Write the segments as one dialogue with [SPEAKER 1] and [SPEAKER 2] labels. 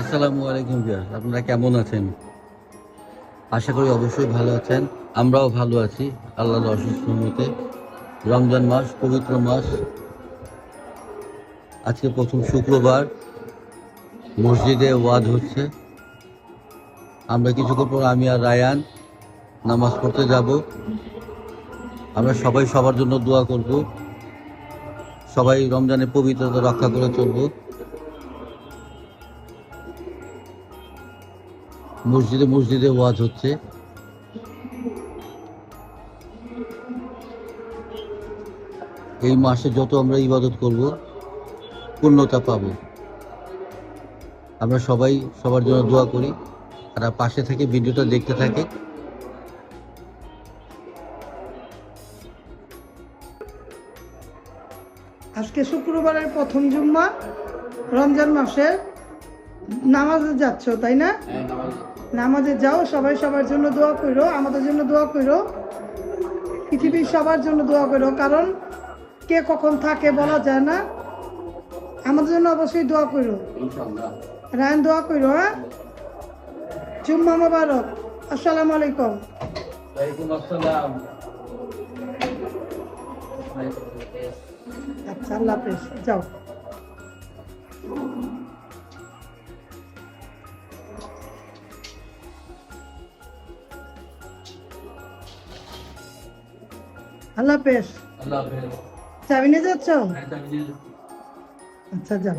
[SPEAKER 1] আসসালামু আলাইকুম ভিউয়ার আপনারা কেমন আছেন? আশা করি অবশ্যই ভালো আছেন। আমরাও ভালো আছি, আল্লাহর অসুস্থ মতে রমজান মাস, পবিত্র মাস। আজকে প্রথম শুক্রবার, মসজিদে ওয়াজ হচ্ছে। আমরা কিছুক্ষণ পর আমি আর রায়ান নামাজ পড়তে যাব। আমরা সবাই সবার জন্য দোয়া করব। সবাই রমজানের পবিত্রতা রক্ষা করে চলবো। মসজিদে মসজিদে ওয়াজ হচ্ছে। এই মাসে যত আমরা ইবাদত করব, পূর্ণতা পাব। আমরা সবাই সবার জন্য দোয়া করি, তারা পাশে থেকে ভিডিওটা দেখতে থাকে।
[SPEAKER 2] আজকে শুক্রবারের প্রথম জুম্মা, রমজান মাসের নামাজে যাচ্ছ তাই না? নামাজে। যাও সবাই সবার জন্য দোয়া করো আমাদের জন্য দোয়া করো। পৃথিবীর সবার জন্য দোয়া করো কারণ কে কখন থাকে বলা যায় না। আমাদের জন্য অবশ্যই দোয়া করো। রায়ন দোয়া করো হ্যাঁ? জুম্মা মোবারক। আসসালামু আলাইকুম। আচ্ছা আল্লাহ হাফেজ যাও। আল্লাহ হাফেজ।
[SPEAKER 1] আল্লাহ হাফেজ।
[SPEAKER 2] চাবি নিয়ে যাচ্ছ? আচ্ছা যাও।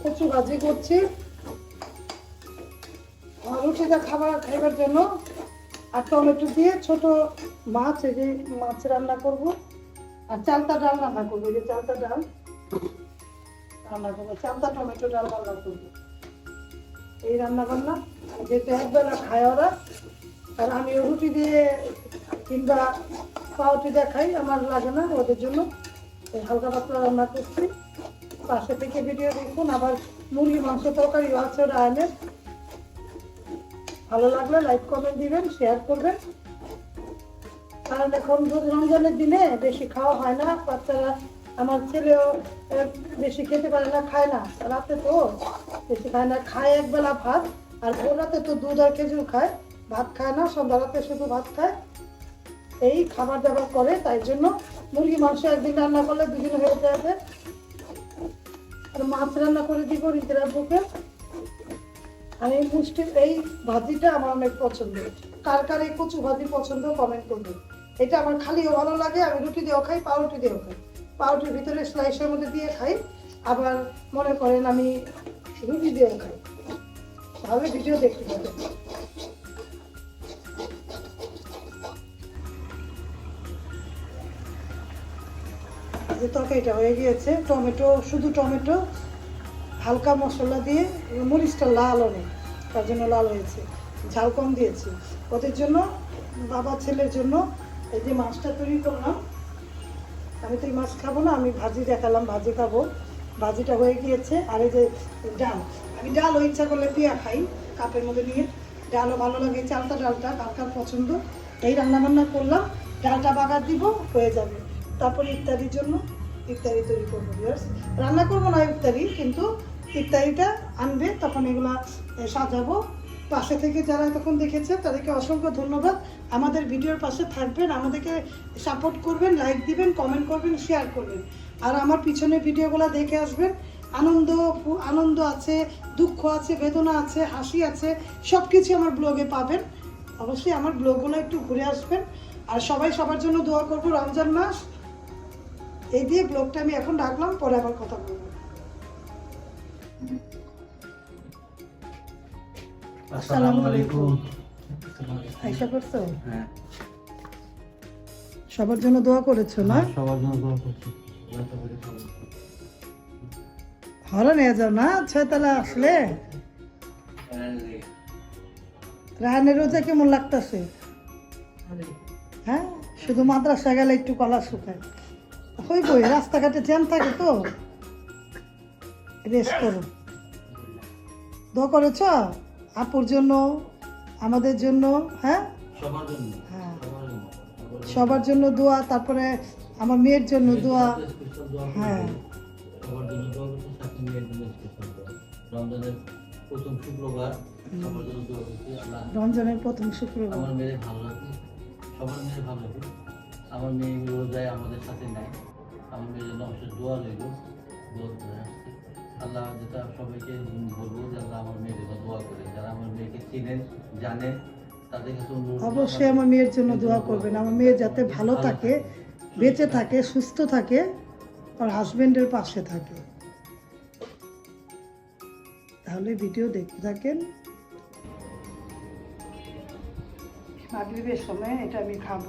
[SPEAKER 2] কচু ভাজি করছি। রুটিটা খাবার খাইবার জন্য আর টমেটো দিয়ে ছোট মাছ, এই যে মাছ রান্না করব। আর চালতা ডাল রান্না করব, এই যে চালতা ডাল। রান্না করব, চালতা টমেটো ডাল রান্না করব। এই রান্না করলাম যেহেতু একবেলা খায় ওরা, আর আমি রুটি দিয়ে কিংবা পাউটি দিয়ে খাই, আমার লাগে না ওদের জন্য। হালকা পাতলা রান্না করছি। পাশে থেকে ভিডিও দেখুন, আবার মুরগি, মাংস, তরকারি আছে রায়নের ভালো লাগলে লাইক কমেন্ট দিবেন শেয়ার করবেন। কারণ এখন রমজানের দিনে বেশি খাওয়া হয় না, বাচ্চারা, আমার ছেলেও বেশি খেতে পারে না, খায় না। রাতে তো বেশি খায় না, খায় একবেলা ভাত, আর ভোর রাতে তো দুধ আর খেজুর খায়। ভাত খায় না, সন্ধ্যা রাতে শুধু ভাত খায়। এই খাবার দাবার করে, তাই জন্য মুরগি, মাংস একদিন রান্না করলে দুদিন হয়ে যাবে। আর মাছ রান্না করে দিব রিতের বুকে। আর এই মুষ্টি এই ভাজিটা আমার অনেক পছন্দ। কার কার এই কচু ভাজি পছন্দ কমেন্ট করবে এটা আমার খালিও ভালো লাগে, আমি রুটি দিয়েও খাই, পাউরুটি দিয়েও খাই। পাউরুটির ভিতরে স্লাইসের মধ্যে দিয়ে খাই, আবার মনে করেন আমি রুটি দিয়েও খাই। তাহলে ভিডিও দেখতে পাবেন। যে তরকারিটা হয়ে গিয়েছে, টমেটো, শুধু টমেটো, হালকা মশলা দিয়ে মরিচটা লাল অনেক তার জন্য লাল হয়েছে, ঝাল কম দিয়েছি। ওদের জন্য, বাবা ছেলের জন্য, এই যে মাছটা তৈরি করলাম, আমি তো এই মাছ খাব না, আমি ভাজি দেখালাম, ভাজি খাব। ভাজিটা হয়ে গিয়েছে, আর এই যে ডাল, আমি ডালও ইচ্ছা করলে পিয়া খাই, কাপের মধ্যে নিয়ে। ডালও ভালো লাগে, চালটা ডালটা কার কার পছন্দ। এই রান্না বান্না করলাম, ডালটা বাগার দিব, হয়ে যাবে। তারপরে ইত্যাদির জন্য ইত্যাদি তৈরি করব, viewers। রান্না করব না ইত্যাদি কিন্তু ইত্যাদিটা আনবে, তখন এগুলা সাজাবো। পাশে থেকে যারা তখন দেখেছে, তাদেরকে অসংখ্য ধন্যবাদ। আমাদের ভিডিওর পাশে থাকবেন, আমাদেরকে সাপোর্ট করবেন লাইক দিবেন কমেন্ট করবেন শেয়ার করবেন। আর আমার পিছনে ভিডিওগুলো দেখে আসবেন। আনন্দ আনন্দ আছে, দুঃখ আছে, বেদনা আছে, হাসি আছে সব কিছু আমার ব্লগে পাবেন। অবশ্যই আমার ব্লগগুলো একটু ঘুরে আসবেন। আর সবাই সবার জন্য দোয়া করব, রমজান মাস। এই দিয়ে ব্লগটা আমি এখন রাখলাম পরে আবার কথা বলব। আসসালামু আলাইকুম। আইসা করছ?
[SPEAKER 1] হ্যাঁ।
[SPEAKER 2] সবার জন্য দোয়া করেছ না?
[SPEAKER 1] সবার জন্য দোয়া করছি। যাতে
[SPEAKER 2] হলো নিয়ে যাও না? ছয়তলা আসলে? রাহানের রোজা কেমন লাগতেছে? হ্যাঁ? শুধু মাদ্রাসা গেলে একটু কলা শুকায়। হই বই রাস্তাঘাটে জ্যাম থাকে তো। রেস্ট করো। দোয়া করেছ আপুর জন্য আমাদের জন্য হ্যাঁ?
[SPEAKER 1] সবার জন্য।
[SPEAKER 2] হ্যাঁ।
[SPEAKER 1] সবার জন্য।
[SPEAKER 2] দোয়া তারপরে আমার মেয়ের জন্য দোয়া। হ্যাঁ।
[SPEAKER 1] রমজানের প্রথম শুক্রবার আমার মেয়ে ভালো লাগে। সবার মেয়ে ভালো লাগে। আমার মেয়ে রোজায় আমাদের সাথে নাই আমার জন্য অবশ্যই দোয়া রইল দোয়া করে আসছি আল্লাহ যেটা সবাইকে বলব যে আল্লাহ আমার মেয়ের জন্য দোয়া করে। যারা আমার মেয়েকে চিনেন জানেন তাদের কাছে
[SPEAKER 2] অবশ্যই আমার মেয়ের জন্য দোয়া করবেন। আমার মেয়ে যাতে ভালো থাকে বেঁচে থাকে। সুস্থ থাকে আর হাজবেন্ডের পাশে থাকে। তাহলে ভিডিও দেখতে থাকেন। মাগরিবের সময় এটা আমি খাব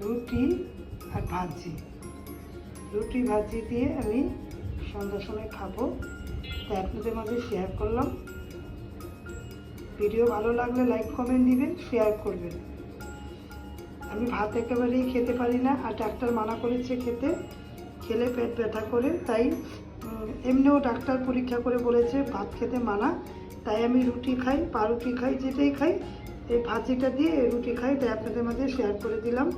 [SPEAKER 2] রুটি আর ভাজি। রুটি ভাজি দিয়ে আমি সন্ধ্যার সময় খাব। তাই আপনাদের মাঝে শেয়ার করলাম। ভিডিও ভালো লাগলে লাইক কমেন্ট দিবেন শেয়ার করবেন। আমি ভাত একেবারেই খেতে পারি না আর ডাক্তার মানা করেছে খেতে। খেলে পেট ব্যথা করে, তাই এমনিও ডাক্তার পরীক্ষা করে বলেছে ভাত খেতে মানা। তাই আমি রুটি খাই, পাউরুটি খাই, যেটাই খাই, এই ভাজিটা দিয়ে রুটি খাই, তাই আপনাদের মাঝে শেয়ার করে দিলাম।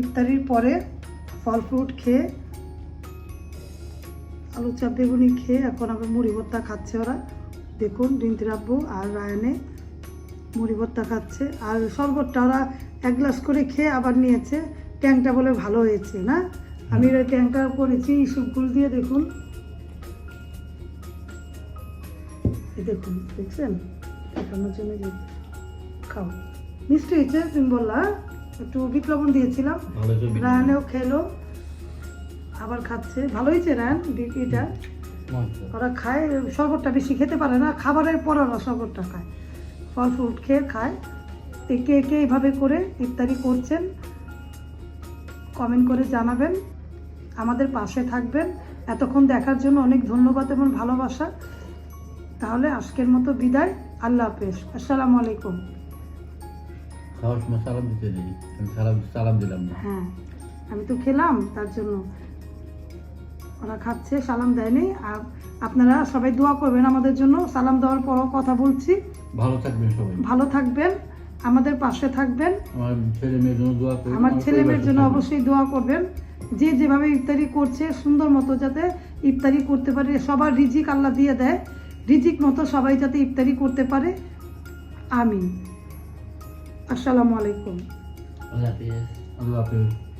[SPEAKER 2] ইফতারির পরে ফল ফ্রুট খেয়ে আলু চাপ বেগুনি খেয়ে এখন আবার মুড়ি ভর্তা খাচ্ছে ওরা। দেখুন রিন্তির আব্বু আর রায়নে মুড়ি ভর্তা খাচ্ছে। আর শরবতটা ওরা এক গ্লাস করে খেয়ে আবার নিয়েছে। ট্যাংটা বলে ভালো হয়েছে না? আমি ওই ট্যাংটা করেছি ইসুপগুল দিয়ে দেখুন। দেখুন দেখছেন? দেখানোর জন্য খাও। মিষ্টি হয়েছে তুমি বললা একটু বিট লবণ দিয়েছিলাম রায়ানেও খেলো আবার খাচ্ছে। ভালো হয়েছে রায়ান এটা। ওরা খায় শরবতটা বেশি খেতে পারে না খাবারের পর ওরা শরবতটা খায়। ফল ফ্রুট খেয়ে খায়। তো কে কে এইভাবে করে ইফতারি করছেন। কমেন্ট করে জানাবেন। আমাদের পাশে থাকবেন। এতক্ষণ দেখার জন্য অনেক ধন্যবাদ এবং ভালোবাসা। তাহলে আজকের মতো বিদায়। আল্লাহ হাফেজ। আসসালামু আলাইকুম।
[SPEAKER 1] খাওয়ার সময় সালাম দিতে নেই আমি সালাম সালাম দিলাম না।
[SPEAKER 2] হ্যাঁ আমি তো খেলাম তার জন্য। ওরা খাচ্ছে সালাম দেয়নি আর আপনারা সবাই দোয়া করবেন আমাদের জন্য। সালাম দেওয়ার পরও কথা বলছি।
[SPEAKER 1] ভালো থাকবেন সবাই।
[SPEAKER 2] ভালো থাকবেন আমাদের পাশে থাকবেন।
[SPEAKER 1] আমার ছেলে মেয়ের জন্য দোয়া করবেন
[SPEAKER 2] আমার ছেলে মেয়ের জন্য অবশ্যই দোয়া করবেন। যে যেভাবে ইফতারি করছে সুন্দর মতো যাতে ইফতারি করতে পারে। সবার রিজিক আল্লাহ দিয়ে দেয়। রিজিক মতো সবাই যাতে ইফতারি করতে পারে। আমিন। আসসালামু আলাইকুম।
[SPEAKER 1] আল্লাহ হাফিজ। আল্লাহ হাফিজ।